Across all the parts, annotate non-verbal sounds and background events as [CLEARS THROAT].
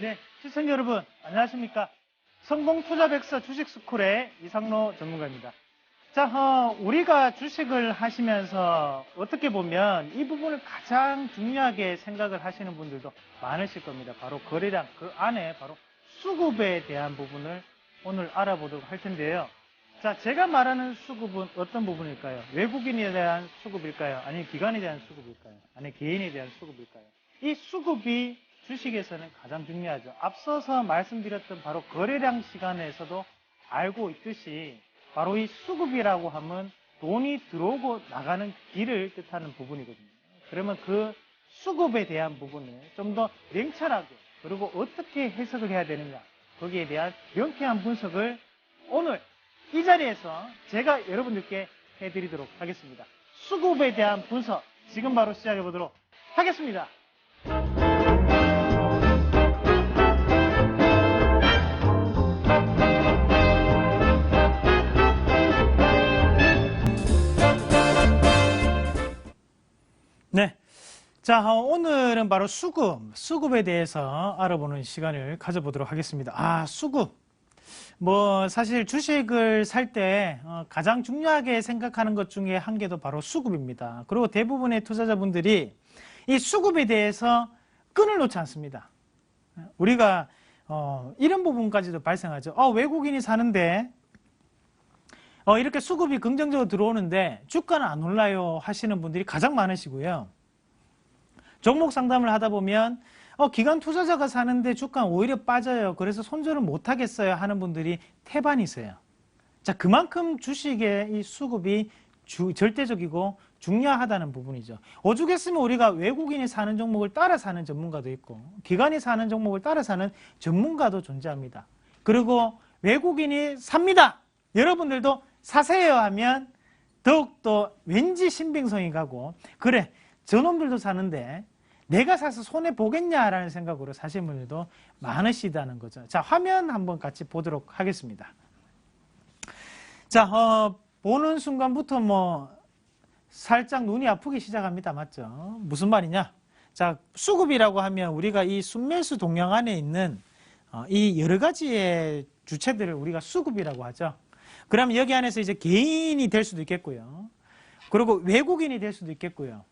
네, 시청자 여러분, 안녕하십니까. 성공투자백서 주식스쿨의 이상로 전문가입니다. 자, 어, 우리가 주식을 하시면서 어떻게 보면 이 부분을 가장 중요하게 생각을 하시는 분들도 많으실 겁니다. 바로 거래량, 그 안에 바로 수급에 대한 부분을 오늘 알아보도록 할 텐데요. 자, 제가 말하는 수급은 어떤 부분일까요? 외국인에 대한 수급일까요? 아니면 기관에 대한 수급일까요? 아니면 개인에 대한 수급일까요? 이 수급이 주식에서는 가장 중요하죠. 앞서서 말씀드렸던 바로 거래량 시간에서도 알고 있듯이 바로 이 수급이라고 하면 돈이 들어오고 나가는 길을 뜻하는 부분이거든요. 그러면 그 수급에 대한 부분을 좀 더 냉철하게 그리고 어떻게 해석을 해야 되느냐 거기에 대한 명쾌한 분석을 오늘 이 자리에서 제가 여러분들께 해드리도록 하겠습니다. 수급에 대한 분석 지금 바로 시작해 보도록 하겠습니다. 네. 자, 어, 오늘은 바로 수급, 수급에 대해서 알아보는 시간을 가져보도록 하겠습니다. 아, 수급. 뭐, 사실 주식을 살때 어, 가장 중요하게 생각하는 것 중에 한 개도 바로 수급입니다. 그리고 대부분의 투자자분들이 이 수급에 대해서 끈을 놓지 않습니다. 우리가 어, 이런 부분까지도 발생하죠. 어, 외국인이 사는데 어, 이렇게 수급이 긍정적으로 들어오는데 주가는 안 올라요 하시는 분들이 가장 많으시고요. 종목 상담을 하다 보면 어, 기관 투자자가 사는데 주가는 오히려 빠져요. 그래서 손절을 못 하겠어요 하는 분들이 태반이세요. 자, 그만큼 주식의 이 수급이 주- 절대적이고 중요하다는 부분이죠. 오죽했으면 우리가 외국인이 사는 종목을 따라 사는 전문가도 있고 기관이 사는 종목을 따라 사는 전문가도 존재합니다. 그리고 외국인이 삽니다. 여러분들도 사세요 하면 더욱더 왠지 신빙성이 가고 그래 저놈들도 사는데 내가 사서 손해 보겠냐라는 생각으로 사시는 분들도 많으시다는 거죠. 자 화면 한번 같이 보도록 하겠습니다. 자 어, 보는 순간부터 뭐 살짝 눈이 아프기 시작합니다. 맞죠? 무슨 말이냐? 자 수급이라고 하면 우리가 이 순매수 동향 안에 있는 어, 이 여러 가지의 주체들을 우리가 수급이라고 하죠. 그러면 여기 안에서 이제 개인이 될 수도 있겠고요. 그리고 외국인이 될 수도 있겠고요.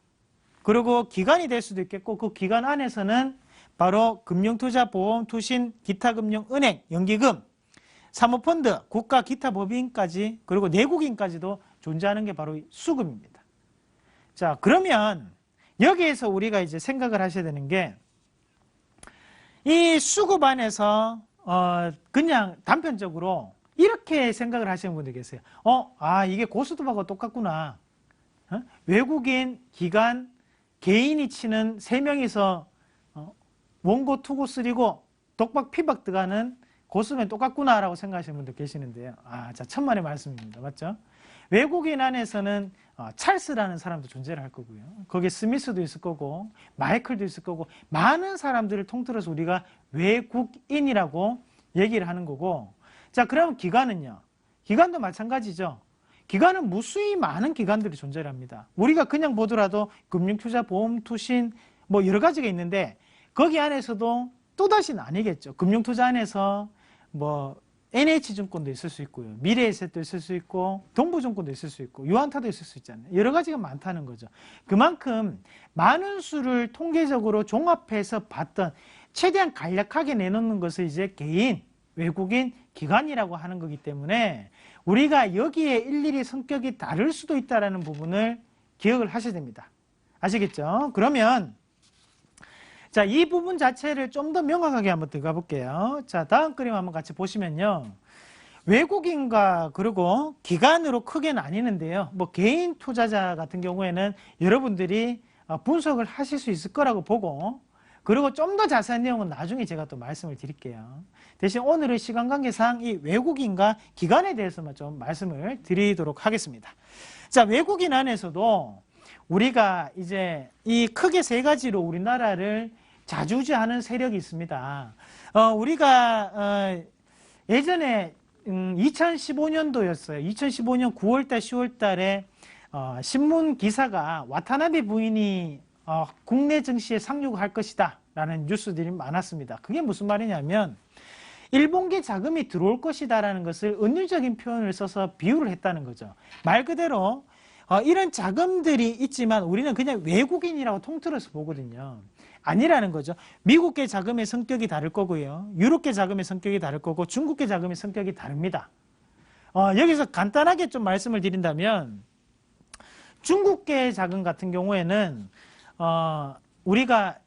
그리고 기관이 될 수도 있겠고 그 기관 안에서는 바로 금융투자, 보험, 투신, 기타 금융, 은행, 연기금, 사모펀드, 국가 기타 법인까지 그리고 내국인까지도 존재하는 게 바로 이 수급입니다. 자 그러면 여기에서 우리가 이제 생각을 하셔야 되는 게 이 수급 안에서 어 그냥 단편적으로 이렇게 생각을 하시는 분들 계세요. 어, 아 이게 고스톱하고 똑같구나. 어? 외국인, 기관, 개인이 치는 세 명이서 어, 원고, 투고, 쓰리고 독박, 피박 들어가는 고스톱은 똑같구나라고 생각하시는 분들 계시는데요. 아, 자 천만의 말씀입니다. 맞죠? 외국인 안에서는 어, 찰스라는 사람도 존재를 할 거고요. 거기에 스미스도 있을 거고 마이클도 있을 거고 많은 사람들을 통틀어서 우리가 외국인이라고 얘기를 하는 거고 자 그럼 기관은요. 기관도 마찬가지죠. 기관은 무수히 많은 기관들이 존재를 합니다. 우리가 그냥 보더라도 금융투자, 보험, 투신 뭐 여러 가지가 있는데 거기 안에서도 또다시 나뉘겠죠. 금융투자 안에서 뭐 NH증권도 있을 수 있고요. 미래에셋도 있을 수 있고 동부증권도 있을 수 있고 유한타도 있을 수 있잖아요. 여러 가지가 많다는 거죠. 그만큼 많은 수를 통계적으로 종합해서 봤던 최대한 간략하게 내놓는 것을 이제 개인, 외국인, 기관이라고 하는 거기 때문에 우리가 여기에 일일이 성격이 다를 수도 있다는 부분을 기억을 하셔야 됩니다. 아시겠죠? 그러면 자, 이 부분 자체를 좀 더 명확하게 한번 들어가 볼게요. 자, 다음 그림 한번 같이 보시면요. 외국인과 그리고 기관으로 크게 나뉘는데요. 뭐 개인 투자자 같은 경우에는 여러분들이 어, 분석을 하실 수 있을 거라고 보고 그리고 좀 더 자세한 내용은 나중에 제가 또 말씀을 드릴게요. 대신 오늘은 시간 관계상 이 외국인과 기관에 대해서만 좀 말씀을 드리도록 하겠습니다. 자, 외국인 안에서도 우리가 이제 이 크게 세 가지로 우리나라를 자주지하는 세력이 있습니다. 어, 우리가 어, 예전에 음, 2015년도였어요. 2015년 9월달, 10월달에 어, 신문 기사가 와타나베 부인이 어, 국내 증시에 상륙할 것이다. 라는 뉴스들이 많았습니다. 그게 무슨 말이냐면 일본계 자금이 들어올 것이다 라는 것을 은유적인 표현을 써서 비유를 했다는 거죠. 말 그대로 어, 이런 자금들이 있지만 우리는 그냥 외국인이라고 통틀어서 보거든요. 아니라는 거죠. 미국계 자금의 성격이 다를 거고요. 유럽계 자금의 성격이 다를 거고 중국계 자금의 성격이 다릅니다. 어, 여기서 간단하게 좀 말씀을 드린다면 중국계 자금 같은 경우에는 어, 우리가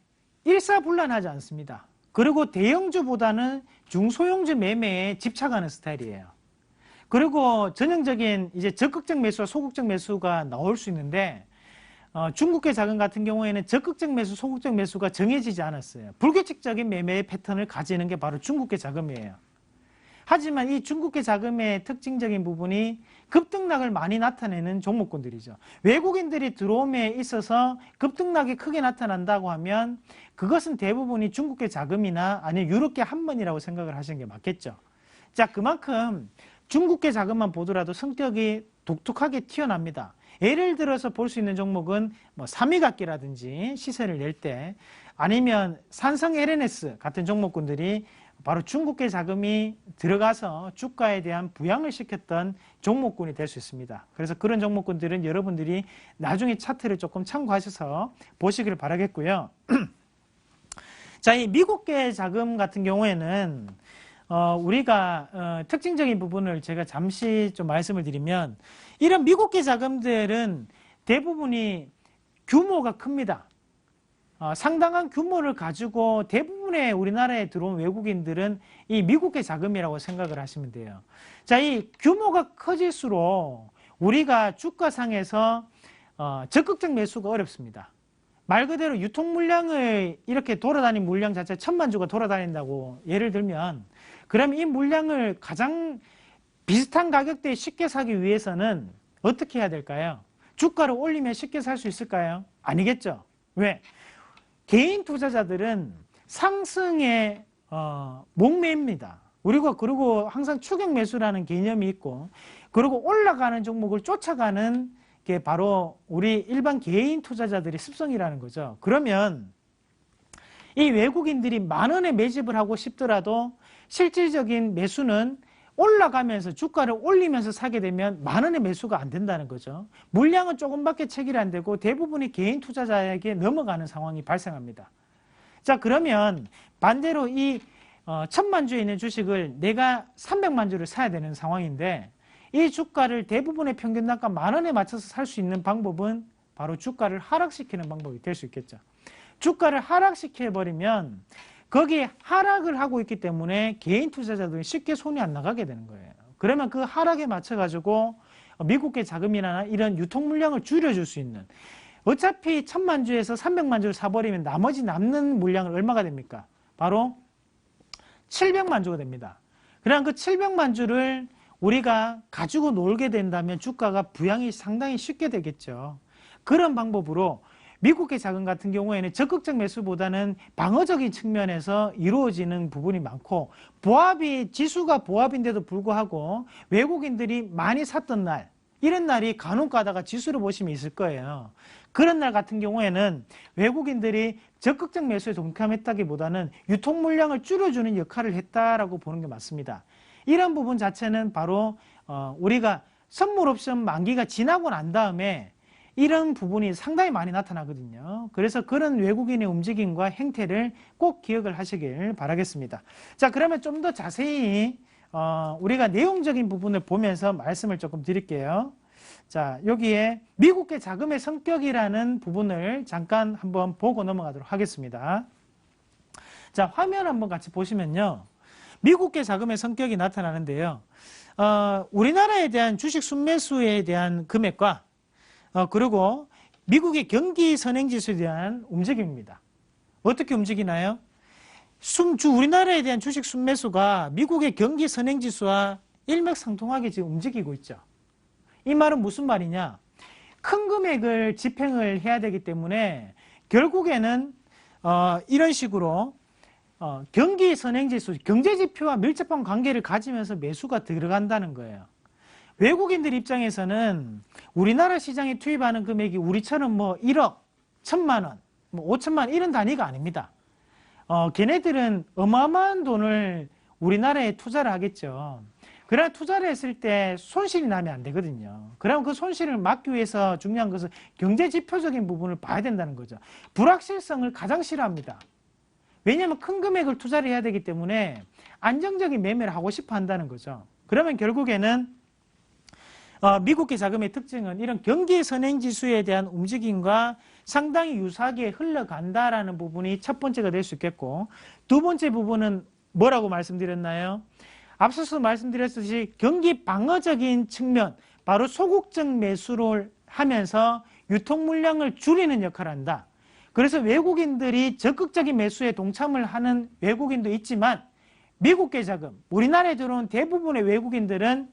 일사불란하지 않습니다. 그리고 대형주보다는 중소형주 매매에 집착하는 스타일이에요. 그리고 전형적인 이제 적극적 매수와 소극적 매수가 나올 수 있는데 어, 중국계 자금 같은 경우에는 적극적 매수, 소극적 매수가 정해지지 않았어요. 불규칙적인 매매의 패턴을 가지는 게 바로 중국계 자금이에요. 하지만 이 중국계 자금의 특징적인 부분이 급등락을 많이 나타내는 종목군들이죠. 외국인들이 들어옴에 있어서 급등락이 크게 나타난다고 하면 그것은 대부분이 중국계 자금이나 아니면 유럽계 한번이라고 생각을 하시는 게 맞겠죠. 자, 그만큼 중국계 자금만 보더라도 성격이 독특하게 튀어납니다. 예를 들어서 볼 수 있는 종목은 뭐 삼위각기라든지 시세를 낼 때 아니면 산성 LNS 같은 종목군들이 바로 중국계 자금이 들어가서 주가에 대한 부양을 시켰던 종목군이 될 수 있습니다. 그래서 그런 종목군들은 여러분들이 나중에 차트를 조금 참고하셔서 보시기를 바라겠고요. [CLEARS THROAT] 자, 이 미국계 자금 같은 경우에는 어, 우리가 어, 특징적인 부분을 제가 잠시 좀 말씀을 드리면 이런 미국계 자금들은 대부분이 규모가 큽니다. 어, 상당한 규모를 가지고 대부분의 우리나라에 들어온 외국인들은 이 미국계 자금이라고 생각을 하시면 돼요. 자, 이 규모가 커질수록 우리가 주가상에서 어, 적극적 매수가 어렵습니다. 말 그대로 유통 물량을 이렇게 돌아다니는 물량 자체 천만 주가 돌아다닌다고 예를 들면 그럼 이 물량을 가장 비슷한 가격대에 쉽게 사기 위해서는 어떻게 해야 될까요? 주가를 올리면 쉽게 살 수 있을까요? 아니겠죠. 왜? 개인 투자자들은 상승에 어, 목매입니다. 우리가 그리고 항상 추격 매수라는 개념이 있고 그리고 올라가는 종목을 쫓아가는 게 바로 우리 일반 개인 투자자들의 습성이라는 거죠. 그러면 이 외국인들이 만 원에 매집을 하고 싶더라도 실질적인 매수는 올라가면서 주가를 올리면서 사게 되면 만 원의 매수가 안 된다는 거죠. 물량은 조금밖에 체결이 안 되고 대부분이 개인 투자자에게 넘어가는 상황이 발생합니다. 자 그러면 반대로 이 어, 천만 주에 있는 주식을 내가 300만 주를 사야 되는 상황인데 이 주가를 대부분의 평균 단가 만 원에 맞춰서 살 수 있는 방법은 바로 주가를 하락시키는 방법이 될 수 있겠죠. 주가를 하락시켜 버리면 거기에 하락을 하고 있기 때문에 개인 투자자들이 쉽게 손이 안 나가게 되는 거예요. 그러면 그 하락에 맞춰 가지고 미국계 자금이나 이런 유통 물량을 줄여줄 수 있는 어차피 천만 주에서 300만 주를 사버리면 나머지 남는 물량은 얼마가 됩니까? 바로 700만 주가 됩니다. 그럼 그 700만 주를 우리가 가지고 놀게 된다면 주가가 부양이 상당히 쉽게 되겠죠. 그런 방법으로 미국계 자금 같은 경우에는 적극적 매수보다는 방어적인 측면에서 이루어지는 부분이 많고 보합이 지수가 보합인데도 불구하고 외국인들이 많이 샀던 날 이런 날이 간혹 가다가 지수를 보시면 있을 거예요. 그런 날 같은 경우에는 외국인들이 적극적 매수에 동참했다기보다는 유통 물량을 줄여주는 역할을 했다라고 보는 게 맞습니다. 이런 부분 자체는 바로 어, 우리가 선물 옵션 만기가 지나고 난 다음에 이런 부분이 상당히 많이 나타나거든요. 그래서 그런 외국인의 움직임과 행태를 꼭 기억을 하시길 바라겠습니다. 자, 그러면 좀 더 자세히 어, 우리가 내용적인 부분을 보면서 말씀을 조금 드릴게요. 자, 여기에 미국계 자금의 성격이라는 부분을 잠깐 한번 보고 넘어가도록 하겠습니다. 자, 화면 한번 같이 보시면요. 미국계 자금의 성격이 나타나는데요. 어, 우리나라에 대한 주식 순매수에 대한 금액과 어, 그리고 미국의 경기 선행지수에 대한 움직임입니다. 어떻게 움직이나요? 순주 우리나라에 대한 주식 순매수가 미국의 경기 선행지수와 일맥상통하게 지금 움직이고 있죠. 이 말은 무슨 말이냐? 큰 금액을 집행을 해야 되기 때문에 결국에는 어, 이런 식으로 어, 경기 선행지수, 경제지표와 밀접한 관계를 가지면서 매수가 들어간다는 거예요. 외국인들 입장에서는 우리나라 시장에 투입하는 금액이 우리처럼 뭐 1억, 천만 원, 뭐 5천만 원 이런 단위가 아닙니다. 어, 걔네들은 어마어마한 돈을 우리나라에 투자를 하겠죠. 그러나 투자를 했을 때 손실이 나면 안 되거든요. 그러면 그 손실을 막기 위해서 중요한 것은 경제 지표적인 부분을 봐야 된다는 거죠. 불확실성을 가장 싫어합니다. 왜냐하면 큰 금액을 투자를 해야 되기 때문에 안정적인 매매를 하고 싶어 한다는 거죠. 그러면 결국에는 어, 미국계 자금의 특징은 이런 경기 선행 지수에 대한 움직임과 상당히 유사하게 흘러간다라는 부분이 첫 번째가 될 수 있겠고 두 번째 부분은 뭐라고 말씀드렸나요? 앞서서 말씀드렸듯이 경기 방어적인 측면, 바로 소극적 매수를 하면서 유통 물량을 줄이는 역할을 한다. 그래서 외국인들이 적극적인 매수에 동참을 하는 외국인도 있지만 미국계 자금, 우리나라에 들어온 대부분의 외국인들은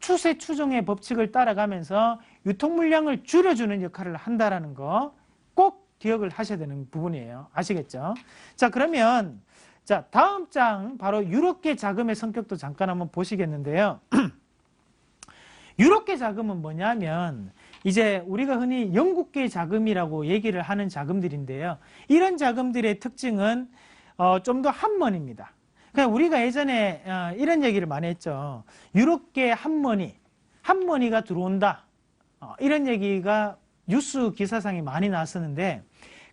추세 추종의 법칙을 따라가면서 유통 물량을 줄여주는 역할을 한다라는 거 꼭 기억을 하셔야 되는 부분이에요. 아시겠죠? 자, 그러면 자, 다음 장 바로 유럽계 자금의 성격도 잠깐 한번 보시겠는데요. [CLEARS THROAT] 유럽계 자금은 뭐냐면 이제 우리가 흔히 영국계 자금이라고 얘기를 하는 자금들인데요. 이런 자금들의 특징은 어, 좀 더 한먼입니다. 그냥 우리가 예전에 어, 이런 얘기를 많이 했죠. 유럽계 한머니, 한머니가 들어온다. 어, 이런 얘기가 뉴스 기사상에 많이 나왔었는데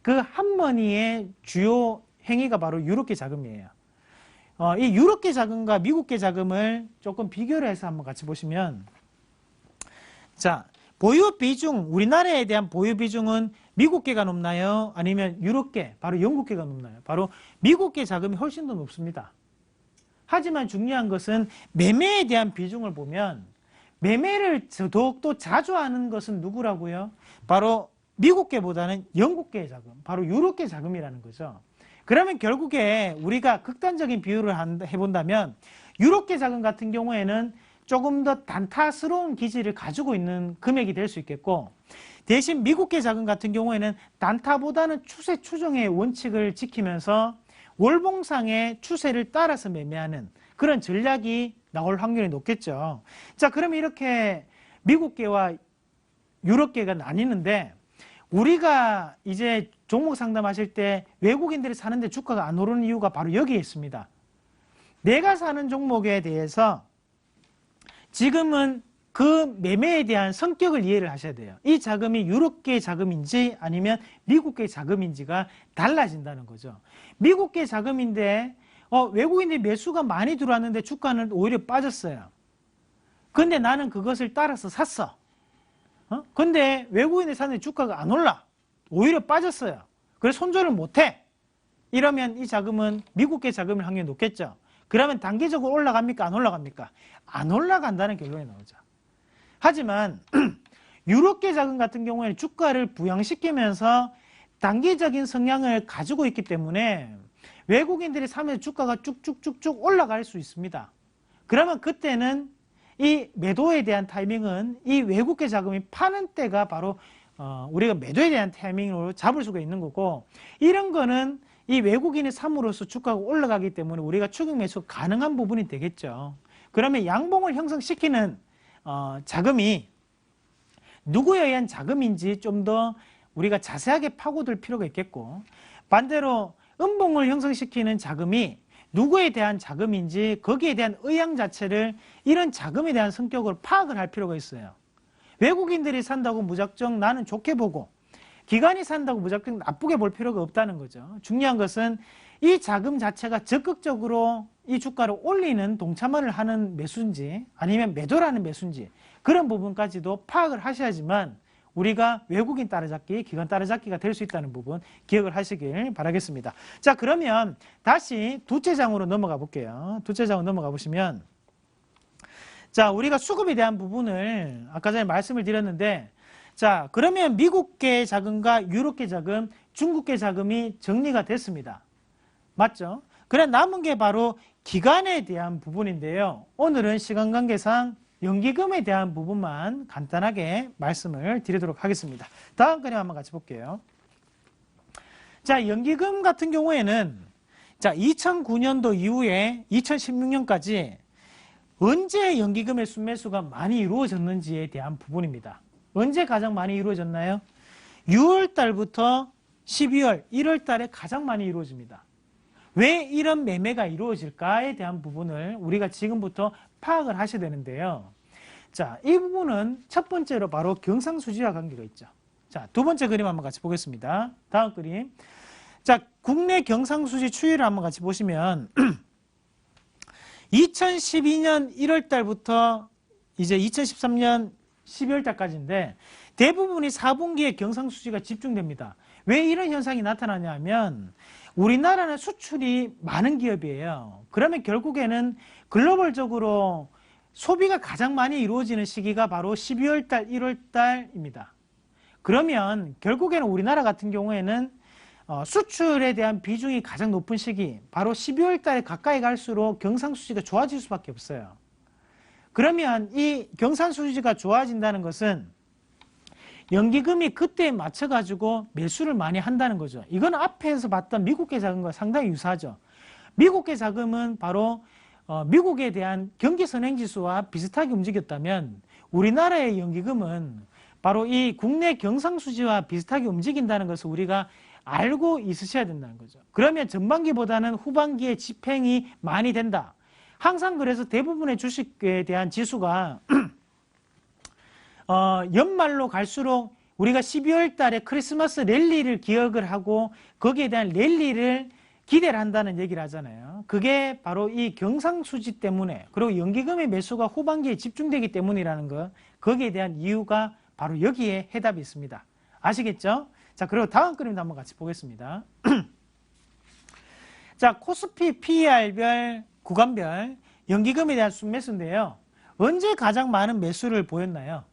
그 한머니의 주요 행위가 바로 유럽계 자금이에요. 어, 이 유럽계 자금과 미국계 자금을 조금 비교를 해서 한번 같이 보시면 자 보유 비중 우리나라에 대한 보유 비중은 미국계가 높나요? 아니면 유럽계 바로 영국계가 높나요? 바로 미국계 자금이 훨씬 더 높습니다. 하지만 중요한 것은 매매에 대한 비중을 보면 매매를 더욱더 자주 하는 것은 누구라고요? 바로 미국계보다는 영국계 자금, 바로 유럽계 자금이라는 거죠. 그러면 결국에 우리가 극단적인 비율을 해본다면 유럽계 자금 같은 경우에는 조금 더 단타스러운 기질을 가지고 있는 금액이 될 수 있겠고 대신 미국계 자금 같은 경우에는 단타보다는 추세 추종의 원칙을 지키면서 월봉상의 추세를 따라서 매매하는 그런 전략이 나올 확률이 높겠죠. 자, 그러면 이렇게 미국계와 유럽계가 나뉘는데 우리가 이제 종목 상담하실 때 외국인들이 사는데 주가가 안 오르는 이유가 바로 여기에 있습니다. 내가 사는 종목에 대해서 지금은 그 매매에 대한 성격을 이해를 하셔야 돼요. 이 자금이 유럽계 자금인지 아니면 미국계 자금인지가 달라진다는 거죠. 미국계 자금인데 어, 외국인들이 매수가 많이 들어왔는데 주가는 오히려 빠졌어요. 근데 나는 그것을 따라서 샀어. 어? 근데 외국인이 사는 주가가 안 올라. 오히려 빠졌어요. 그래서 손절을 못해. 이러면 이 자금은 미국계 자금일 확률이 높겠죠. 그러면 단기적으로 올라갑니까? 안 올라갑니까? 안 올라간다는 결론이 나오죠. 하지만 [CLEARS THROAT] 유럽계 자금 같은 경우에는 주가를 부양시키면서 단기적인 성향을 가지고 있기 때문에 외국인들이 사면서 주가가 쭉쭉쭉쭉 올라갈 수 있습니다. 그러면 그때는 이 매도에 대한 타이밍은 이 외국계 자금이 파는 때가 바로 어, 우리가 매도에 대한 타이밍으로 잡을 수가 있는 거고 이런 거는 이 외국인의 삶으로서 주가가 올라가기 때문에 우리가 추격 매수 가능한 부분이 되겠죠. 그러면 양봉을 형성시키는 어, 자금이 누구에 의한 자금인지 좀 더 우리가 자세하게 파고들 필요가 있겠고 반대로 음봉을 형성시키는 자금이 누구에 대한 자금인지 거기에 대한 의향 자체를 이런 자금에 대한 성격을 파악을 할 필요가 있어요. 외국인들이 산다고 무작정 나는 좋게 보고 기관이 산다고 무작정 나쁘게 볼 필요가 없다는 거죠. 중요한 것은 이 자금 자체가 적극적으로 이 주가를 올리는 동참을 하는 매수인지 아니면 매도라는 매수인지 그런 부분까지도 파악을 하셔야지만 우리가 외국인 따라잡기, 기관 따라잡기가 될 수 있다는 부분 기억을 하시길 바라겠습니다. 자, 그러면 다시 두째 장으로 넘어가 볼게요. 두째 장으로 넘어가 보시면 자, 우리가 수급에 대한 부분을 아까 전에 말씀을 드렸는데 자, 그러면 미국계 자금과 유럽계 자금, 중국계 자금이 정리가 됐습니다. 맞죠? 그래 남은 게 바로 기간에 대한 부분인데요. 오늘은 시간 관계상 연기금에 대한 부분만 간단하게 말씀을 드리도록 하겠습니다. 다음 그림 한번 같이 볼게요. 자, 연기금 같은 경우에는 자, 2009년도 이후에 2016년까지 언제 연기금의 순매수가 많이 이루어졌는지에 대한 부분입니다. 언제 가장 많이 이루어졌나요? 6월 달부터 12월, 1월 달에 가장 많이 이루어집니다. 왜 이런 매매가 이루어질까에 대한 부분을 우리가 지금부터 파악을 하셔야 되는데요. 자, 이 부분은 첫 번째로 바로 경상수지와 관계가 있죠. 자, 두 번째 그림 한번 같이 보겠습니다. 다음 그림. 자, 국내 경상수지 추이를 한번 같이 보시면 [CLEARS THROAT] 2012년 1월 달부터 이제 2013년 12월 달까지인데 대부분이 4분기에 경상수지가 집중됩니다. 왜 이런 현상이 나타나냐 하면 우리나라는 수출이 많은 기업이에요. 그러면 결국에는 글로벌적으로 소비가 가장 많이 이루어지는 시기가 바로 12월 달, 1월 달입니다. 그러면 결국에는 우리나라 같은 경우에는 어, 수출에 대한 비중이 가장 높은 시기, 바로 12월 달에 가까이 갈수록 경상수지가 좋아질 수밖에 없어요. 그러면 이 경상수지가 좋아진다는 것은 연기금이 그때에 맞춰가지고 매수를 많이 한다는 거죠. 이건 앞에서 봤던 미국계 자금과 상당히 유사하죠. 미국계 자금은 바로 어, 미국에 대한 경기 선행 지수와 비슷하게 움직였다면 우리나라의 연기금은 바로 이 국내 경상수지와 비슷하게 움직인다는 것을 우리가 알고 있으셔야 된다는 거죠. 그러면 전반기보다는 후반기에 집행이 많이 된다. 항상 그래서 대부분의 주식에 대한 지수가 [CLEARS THROAT] 어, 연말로 갈수록 우리가 12월 달에 크리스마스 랠리를 기억을 하고 거기에 대한 랠리를 기대를 한다는 얘기를 하잖아요. 그게 바로 이 경상수지 때문에 그리고 연기금의 매수가 후반기에 집중되기 때문이라는 것 거기에 대한 이유가 바로 여기에 해답이 있습니다. 아시겠죠? 자 그리고 다음 그림도 한번 같이 보겠습니다. [CLEARS THROAT] 자 코스피 PER별 구간별 연기금에 대한 순매수인데요. 언제 가장 많은 매수를 보였나요?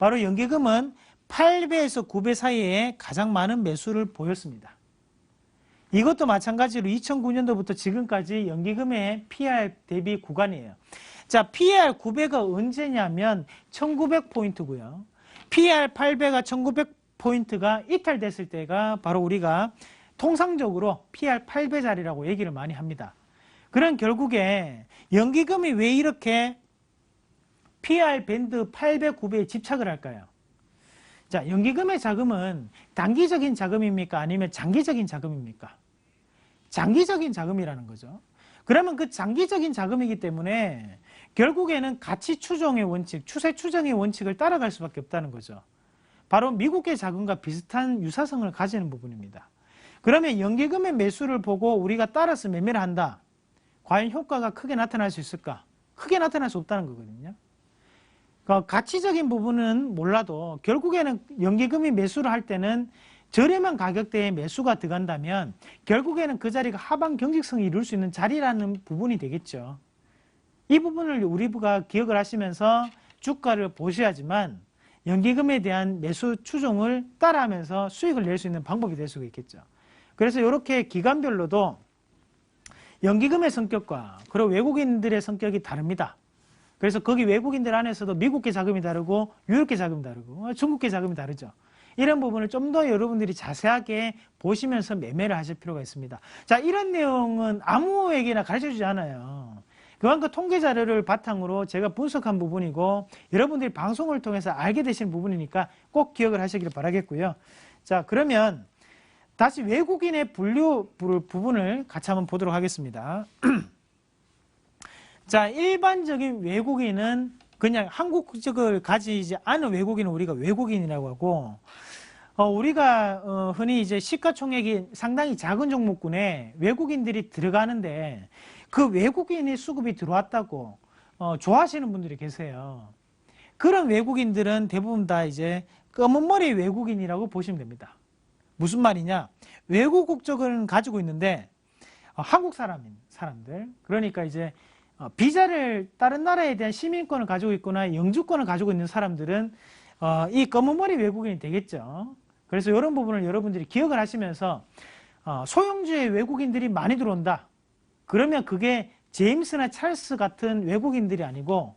바로 연기금은 8배에서 9배 사이에 가장 많은 매수를 보였습니다. 이것도 마찬가지로 2009년도부터 지금까지 연기금의 PR 대비 구간이에요. 자, PR 9배가 언제냐면 1900포인트고요. PR 8배가 1900포인트가 이탈됐을 때가 바로 우리가 통상적으로 PR 8배 자리라고 얘기를 많이 합니다. 그런 결국에 연기금이 왜 이렇게 PR 밴드 800, 900에 집착을 할까요? 자, 연기금의 자금은 단기적인 자금입니까? 아니면 장기적인 자금입니까? 장기적인 자금이라는 거죠. 그러면 그 장기적인 자금이기 때문에 결국에는 가치 추정의 원칙, 추세 추정의 원칙을 따라갈 수밖에 없다는 거죠. 바로 미국의 자금과 비슷한 유사성을 가지는 부분입니다. 그러면 연기금의 매수를 보고 우리가 따라서 매매를 한다. 과연 효과가 크게 나타날 수 있을까? 크게 나타날 수 없다는 거거든요. 그 가치적인 부분은 몰라도 결국에는 연기금이 매수를 할 때는 저렴한 가격대에 매수가 들어간다면 결국에는 그 자리가 하방 경직성이 이룰 수 있는 자리라는 부분이 되겠죠. 이 부분을 우리가 기억을 하시면서 주가를 보셔야지만 연기금에 대한 매수 추종을 따라하면서 수익을 낼 수 있는 방법이 될 수가 있겠죠. 그래서 이렇게 기간별로도 연기금의 성격과 그리고 외국인들의 성격이 다릅니다. 그래서 거기 외국인들 안에서도 미국계 자금이 다르고 유럽계 자금이 다르고 중국계 자금이 다르죠. 이런 부분을 좀 더 여러분들이 자세하게 보시면서 매매를 하실 필요가 있습니다. 자, 이런 내용은 아무에게나 가르쳐 주지 않아요. 그만큼 통계 자료를 바탕으로 제가 분석한 부분이고 여러분들이 방송을 통해서 알게 되시는 부분이니까 꼭 기억을 하시기를 바라겠고요. 자, 그러면 다시 외국인의 분류 부분을 같이 한번 보도록 하겠습니다. [CLEARS THROAT] 자, 일반적인 외국인은 그냥 한국 국적을 가지지 않은 외국인은 우리가 외국인이라고 하고, 어, 우리가 어, 흔히 이제 시가총액이 상당히 작은 종목군에 외국인들이 들어가는데 그 외국인의 수급이 들어왔다고 어, 좋아하시는 분들이 계세요. 그런 외국인들은 대부분 다 이제 검은 머리 외국인이라고 보시면 됩니다. 무슨 말이냐? 외국 국적을 가지고 있는데 어, 한국 사람인 사람들 그러니까 이제 어, 비자를 다른 나라에 대한 시민권을 가지고 있거나 영주권을 가지고 있는 사람들은 어, 이 검은 머리 외국인이 되겠죠. 그래서 이런 부분을 여러분들이 기억을 하시면서 어, 소형주의 외국인들이 많이 들어온다. 그러면 그게 제임스나 찰스 같은 외국인들이 아니고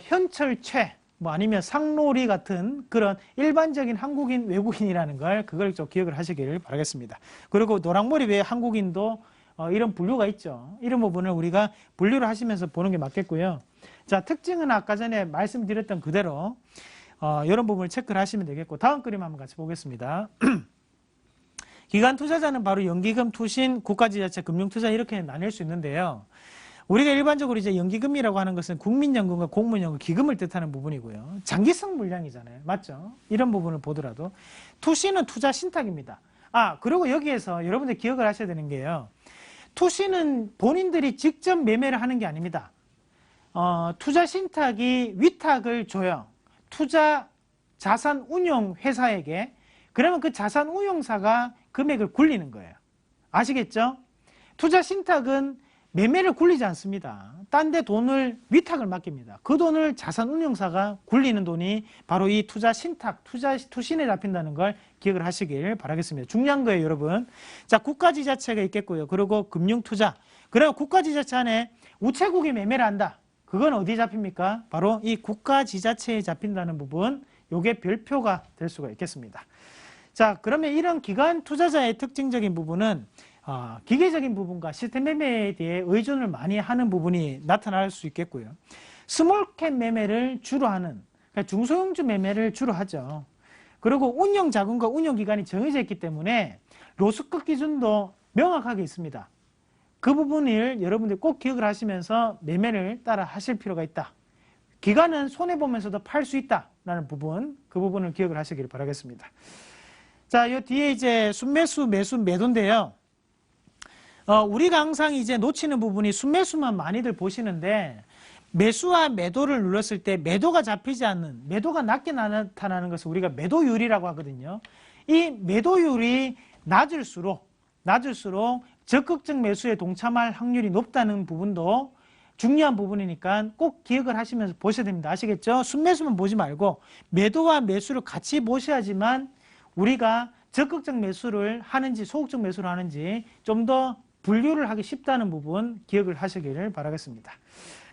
현철 최, 뭐 아니면 상로리 같은 그런 일반적인 한국인 외국인이라는 걸 그걸 좀 기억을 하시기를 바라겠습니다. 그리고 노랑머리 외 한국인도 어, 이런 분류가 있죠. 이런 부분을 우리가 분류를 하시면서 보는 게 맞겠고요. 자, 특징은 아까 전에 말씀드렸던 그대로 어, 이런 부분을 체크를 하시면 되겠고 다음 그림 한번 같이 보겠습니다. [CLEARS THROAT] 기관 투자자는 바로 연기금, 투신, 국가지자체, 금융투자 이렇게 나뉠 수 있는데요. 우리가 일반적으로 이제 연기금이라고 하는 것은 국민연금과 공무연금, 기금을 뜻하는 부분이고요. 장기성 물량이잖아요. 맞죠? 이런 부분을 보더라도 투신은 투자 신탁입니다. 아, 그리고 여기에서 여러분들 기억을 하셔야 되는 게요. 투신은 본인들이 직접 매매를 하는 게 아닙니다. 어, 투자 신탁이 위탁을 줘요. 투자 자산 운용 회사에게 그러면 그 자산 운용사가 금액을 굴리는 거예요. 아시겠죠? 투자 신탁은 매매를 굴리지 않습니다. 딴 데 돈을 위탁을 맡깁니다. 그 돈을 자산 운용사가 굴리는 돈이 바로 이 투자 신탁, 투자 투신에 잡힌다는 걸 기억을 하시길 바라겠습니다. 중요한 거예요, 여러분. 자, 국가지자체가 있겠고요. 그리고 금융투자. 그리고 국가지자체 안에 우체국이 매매를 한다. 그건 어디에 잡힙니까? 바로 이 국가지자체에 잡힌다는 부분, 요게 별표가 될 수가 있겠습니다. 자, 그러면 이런 기관 투자자의 특징적인 부분은 어, 기계적인 부분과 시스템 매매에 대해 의존을 많이 하는 부분이 나타날 수 있겠고요. 스몰캡 매매를 주로 하는 그러니까 중소형주 매매를 주로 하죠. 그리고 운영 자금과 운영 기간이 정해져 있기 때문에 로스급 기준도 명확하게 있습니다. 그 부분을 여러분들 꼭 기억을 하시면서 매매를 따라 하실 필요가 있다. 기간은 손해보면서도 팔 수 있다라는 부분, 그 부분을 기억을 하시길 바라겠습니다. 자, 이 뒤에 이제 순매수, 매수, 매도인데요. 어, 우리가 항상 이제 놓치는 부분이 순매수만 많이들 보시는데 매수와 매도를 눌렀을 때 매도가 잡히지 않는 매도가 낮게 나타나는 것을 우리가 매도율이라고 하거든요. 이 매도율이 낮을수록 낮을수록 적극적 매수에 동참할 확률이 높다는 부분도 중요한 부분이니까 꼭 기억을 하시면서 보셔야 됩니다. 아시겠죠? 순매수만 보지 말고 매도와 매수를 같이 보셔야지만 우리가 적극적 매수를 하는지 소극적 매수를 하는지 좀 더 분류를 하기 쉽다는 부분 기억을 하시기를 바라겠습니다.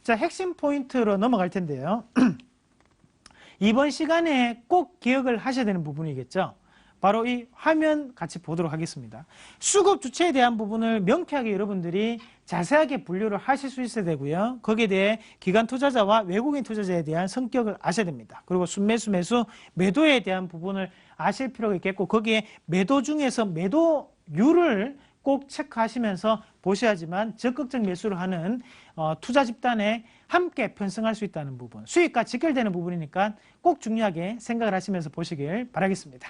자, 핵심 포인트로 넘어갈 텐데요. [CLEARS THROAT] 이번 시간에 꼭 기억을 하셔야 되는 부분이겠죠. 바로 이 화면 같이 보도록 하겠습니다. 수급 주체에 대한 부분을 명쾌하게 여러분들이 자세하게 분류를 하실 수 있어야 되고요. 거기에 대해 기관 투자자와 외국인 투자자에 대한 성격을 아셔야 됩니다. 그리고 순매수, 매수, 매도에 대한 부분을 아실 필요가 있겠고 거기에 매도 중에서 매도율을 꼭 체크하시면서 보셔야지만 적극적 매수를 하는 어, 투자 집단에 함께 편성할 수 있다는 부분 수익과 직결되는 부분이니까 꼭 중요하게 생각을 하시면서 보시길 바라겠습니다.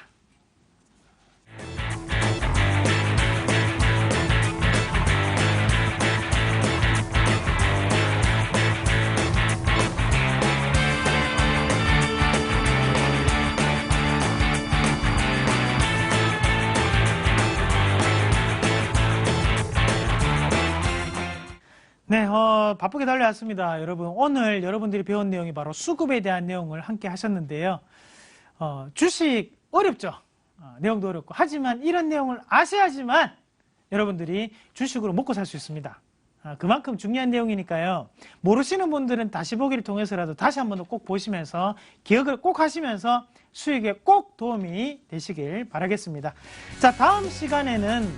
네, 어, 바쁘게 달려왔습니다. 여러분, 오늘 여러분들이 배운 내용이 바로 수급에 대한 내용을 함께 하셨는데요. 어, 주식 어렵죠? 어, 내용도 어렵고. 하지만 이런 내용을 아셔야지만 여러분들이 주식으로 먹고 살 수 있습니다. 아, 그만큼 중요한 내용이니까요. 모르시는 분들은 다시 보기를 통해서라도 다시 한 번 더 꼭 보시면서 기억을 꼭 하시면서 수익에 꼭 도움이 되시길 바라겠습니다. 자, 다음 시간에는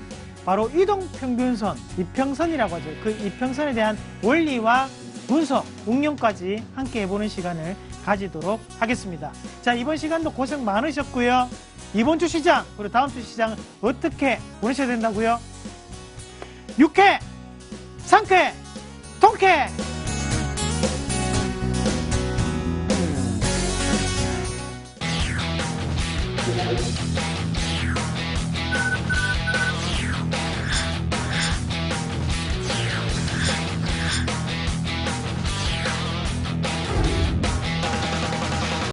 바로 이동평균선, 이평선이라고 하죠. 그 이평선에 대한 원리와 분석, 응용까지 함께 해보는 시간을 가지도록 하겠습니다. 자, 이번 시간도 고생 많으셨고요. 이번 주 시장, 그리고 다음 주 시장 어떻게 보내셔야 된다고요? 육회, 상쾌, 통쾌!